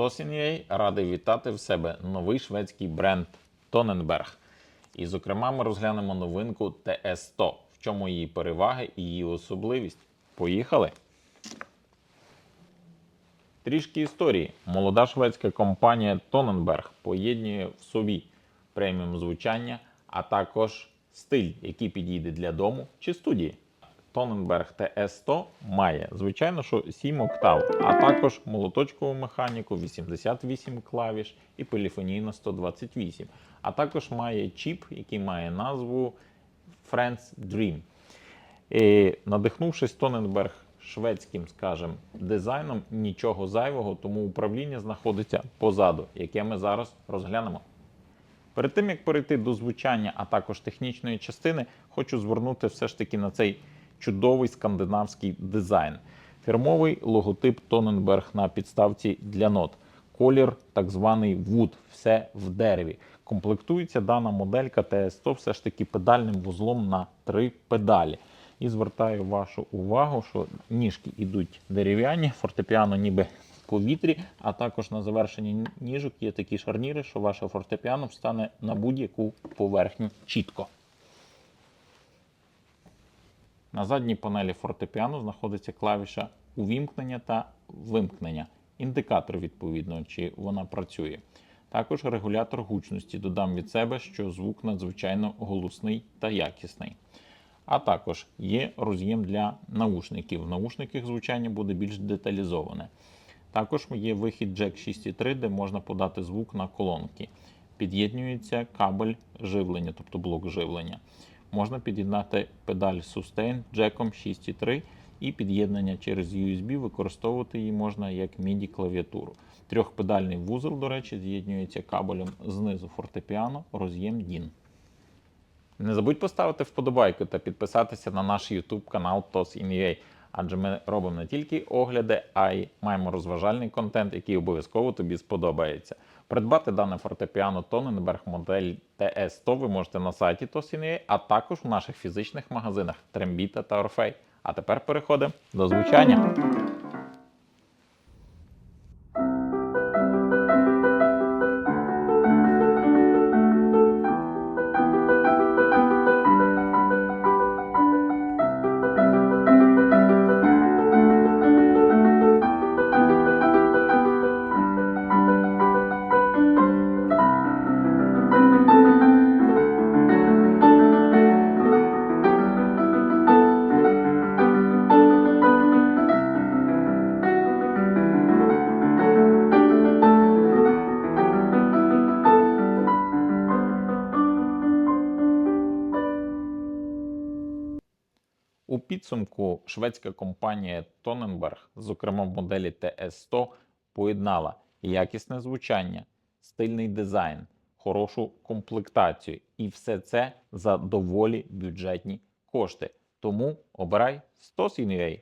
Tosin.ua радий вітати в себе новий шведський бренд Tonnenberg. І, зокрема, ми розглянемо новинку TS100. В чому її переваги і її особливість. Поїхали! Трішки історії. Молода шведська компанія Tonnenberg поєднує в собі преміум звучання, а також стиль, який підійде для дому чи студії. Tonnenberg TS100 має, звичайно, що 7 октав, а також молоточкову механіку 88 клавіш і поліфонійно 128. А також має чіп, який має назву Friends Dream. І, надихнувшись Тоненберг шведським, скажімо, дизайном, нічого зайвого, тому управління знаходиться позаду, яке ми зараз розглянемо. Перед тим як перейти до звучання, а також технічної частини, хочу звернути все ж таки на цей чудовий скандинавський дизайн. Фірмовий логотип Тоненберг на підставці для нот. Колір так званий wood, все в дереві. Комплектується дана моделька TS100 все ж таки педальним вузлом на три педалі. І звертаю вашу увагу, що ніжки йдуть дерев'яні, фортепіано ніби в повітрі, а також на завершенні ніжок є такі шарніри, що ваше фортепіано встане на будь-яку поверхню чітко. На задній панелі фортепіано знаходиться клавіша увімкнення та вимкнення, індикатор відповідно, чи вона працює. Також регулятор гучності додам від себе, що звук надзвичайно голосний та якісний. А також є роз'єм для наушників. В наушниках звучання буде більш деталізоване. Також є вихід Jack 6.3, де можна подати звук на колонки. Під'єднюється кабель живлення, тобто блок живлення. Можна під'єднати педаль Sustain джеком 6.3 і під'єднання через USB використовувати її можна як MIDI клавіатуру. Трьохпедальний вузол, до речі, з'єднюється кабелем знизу фортепіано, роз'єм DIN. Не забудь поставити вподобайку та підписатися на наш YouTube канал TOS.in.ua, адже ми робимо не тільки огляди, а й маємо розважальний контент, який обов'язково тобі сподобається. Придбати дане фортепіано Тоненберг модель TS100 ви можете на сайті TOS.in.ua, а також в наших фізичних магазинах Трембіта та Орфей. А тепер переходимо до звучання. У підсумку шведська компанія Tonnenberg, зокрема в моделі TS100, поєднала якісне звучання, стильний дизайн, хорошу комплектацію і все це за доволі бюджетні кошти. Тому обирай 100 UA.